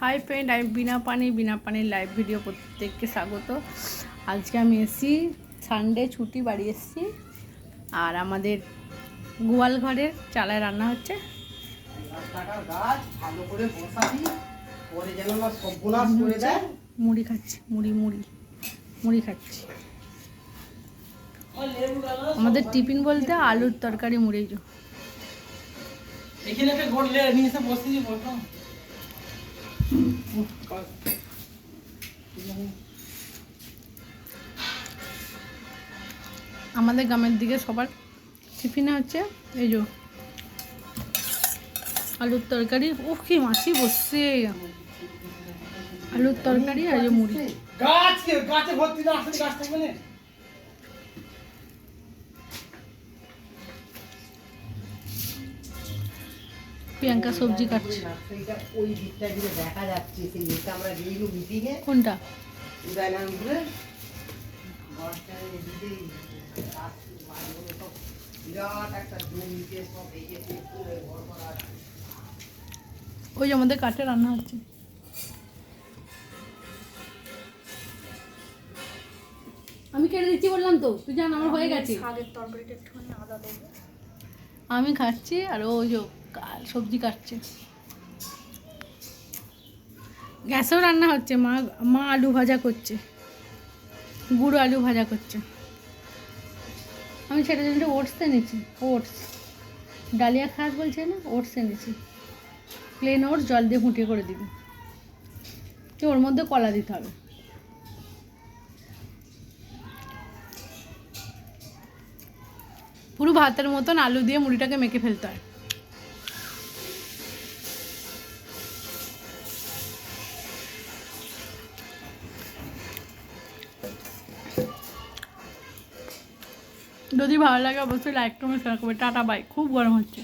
Hi friend আমি বিনা পানি বিনা পানির লাইভ ভিডিও প্রত্যেককে স্বাগত। আজকে আমি এসেছি সানডে ছুটি বাড়ি এসেছি। আর আমাদের গোয়াল ঘরের চালায় রান্না হচ্ছে। মুড়ি খাচ্ছি মুড়ি মুড়ি মুড়ি খাচ্ছি। আমাদের টিফিন বলতে আলুর তরকারি মুড়ি। এখানে একটা গোল নিয়ে এসে বসে আমাদের গ্রামের দিকে সবার টিফিনে হচ্ছে এই যে আলুর তরকারি। ও কি মাছি বসছে। আলুর তরকারি আর মুড়ি। গাছ গাছে ভর্তি না আসলে গাছ থাকবে না। প্রিয়াঙ্কা সবজি কাটছে। ওই দিকটা দেখা যাচ্ছে সেই দিকটা আমরা গেছিলাম মিটিংয়ে কোনটা? উদয়নারায়ণপুরে। ওই যে আমাদের কাঠে রান্না হচ্ছে। আমি কেটে দিচ্ছি বললাম তো তুই জান আমার হয়ে গেছে। শাকের তরকারিটা একটুখানি আদা দেবো। আমি খাচ্ছি আর ও ওই যে কা- সবজি কাটছে। গ্যাসেও রান্না হচ্ছে, মা মা আলু ভাজা করছে। গুঁড়ো আলু ভাজা করছে। আমি সেটা জন্য ওটস এনেছি, ওটস। ডালিয়া খাস বলছে না, ওটস এনেছি। প্লেন ওটস, জল দিয়ে ফুটিয়ে করে দিবি। তো ওর মধ্যে কলা দিতে হবে। পুরো ভাতের মতন আলু দিয়ে মুড়িটাকে মেখে ফেলতে হয়। যদি ভালো লাগে অবশ্যই লাইক কমেন্ট শেয়ার করবে। টাটা বাই খুব গরম হচ্ছে।